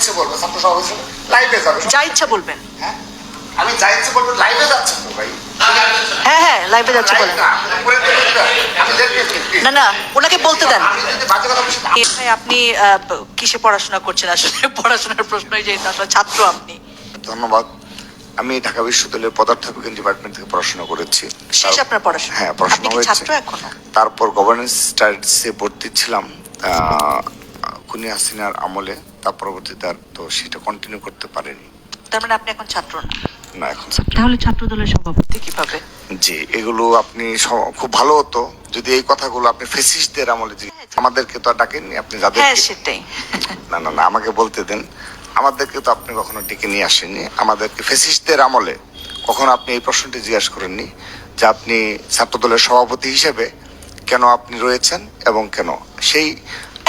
ইচ্ছে বলব ছাত্র লাইভে যাবে যা ইচ্ছা বলবেন। হ্যাঁ? আমি যা ইচ্ছে বলব লাইভে যাচ্ছে তো ভাই। হ্যাঁ হ্যাঁ লাইভে যাচ্ছে বলেন। না, আমি উপরে থেকে দিতে হবে। আমি দেখতে please। না না ওনাকে বলতে দেন। আমি যদি বাজে কথা বলছি এ ভাই, আপনি কিসে পড়াশোনা করছেন? আসলে পড়াশোনার প্রশ্নই যে আসলে ছাত্র আপনি। ধন্যবাদ। আমি ঢাকা বিশ্ববিদ্যালয়ের পদার্থ বিজ্ঞান ডিপার্টমেন্ট থেকে পড়াশোনা করেছি। শেষ আপনার পড়াশোনা? হ্যাঁ পড়াশোনা হয়েছে। ছাত্র এখনও? তারপর গভর্নেন্স স্টাডিজে ভর্তি ছিলাম। আহ, খুনি হাসিনার আমলে তার পরবর্তীতে আর তো সেটা কন্টিনিউ করতে পারেনি। তার মানে আপনি এখন ছাত্র না? না এখন ছাত্র। তাহলে ছাত্র দলের সভাপতি কীভাবে? জি এগুলো আপনি খুব ভালো হতো। যদি এই কথাগুলো আপনি ফেসিস্টদের আমলে যে আমাদেরকে তো আর ডাকেননি আপনি যাদের হ্যাঁ সেটাই। না না না আমাকে বলতে দেন। আমাদেরকে তো আপনি কখনো ডেকে নিয়ে আসেননি। আমাদেরকে ফেসিস্টদের আমলে কখনো আপনি এই প্রশ্নটি জিজ্ঞাসা করেননি যে আপনি ছাত্রদলের সভাপতি হিসেবে কেন আপনি রয়েছেন এবং কেন? সেই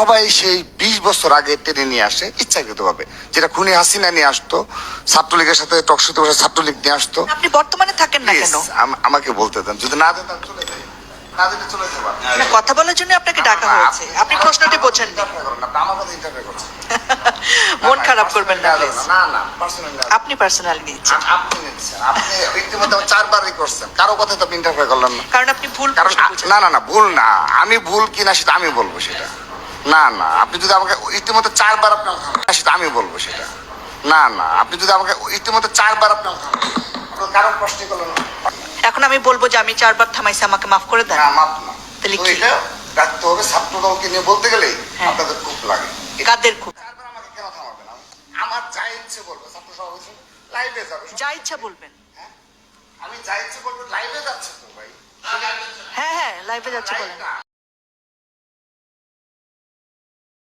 সবাই সেই বিশ বছর আগে টেনে নিয়ে আসে ইচ্ছাকৃতভাবে। যেটা খুনি হাসিনা নিয়ে আসতো ছাত্রলীগের সাথে টকশোতে বসে ছাত্রলীগ নিয়ে আসতো। আপনি বর্তমানে থাকেন না কেন? আমাকে বলতে দেন যদি না দেন তাহলে চলে যাই। না দিলে চলে যাব কথা বলার জন্য আপনাকে ডাকা হয়েছে। আপনি প্রশ্নটি বোঝেন না আমার কথা ইন্টারফেয়ার করছেন মন খারাপ করবেন না না না আপনি পার্সোনালি আপনি নিচ্ছেন আপনি ইতিমধ্যে চারবারই করছেন। কারও কথা তো ইন্টারফেয়ার করলেন না। কারণ আপনি ভুল কারণ। না না না ভুল না আমি ভুল কিনা সেটা আমি বলব সেটা। না না আপনি যদি আমাকে ইতিমধ্যে চারবার আপনার সেটা আমি বলব সেটা। না না আপনি যদি আমাকে ইতিমধ্যে চারবার আপনার কারও প্রশ্ন করলেন। এখন আমি বলব যে আমি চারবার থামাইছি আমাকে মাফ করে দেন। না মাপ না। তাহলে কি? রাখতে হবে ছাত্র দলকে নিয়ে বলতে গেলে হ্যাঁ। আপনাদের খুব লাগে। কাদের খুব? চারবার আমাকে কেন থামাবেন? আমার যা ইচ্ছে বলব ছাত্র সভাপতি লাইভে যাবে। যা ইচ্ছা বলবেন। হ্যাঁ? আমি যা ইচ্ছে বলব লাইভে যাচ্ছে তো ভাই। হ্যাঁ হ্যাঁ লাইভে যাচ্ছে বলেন।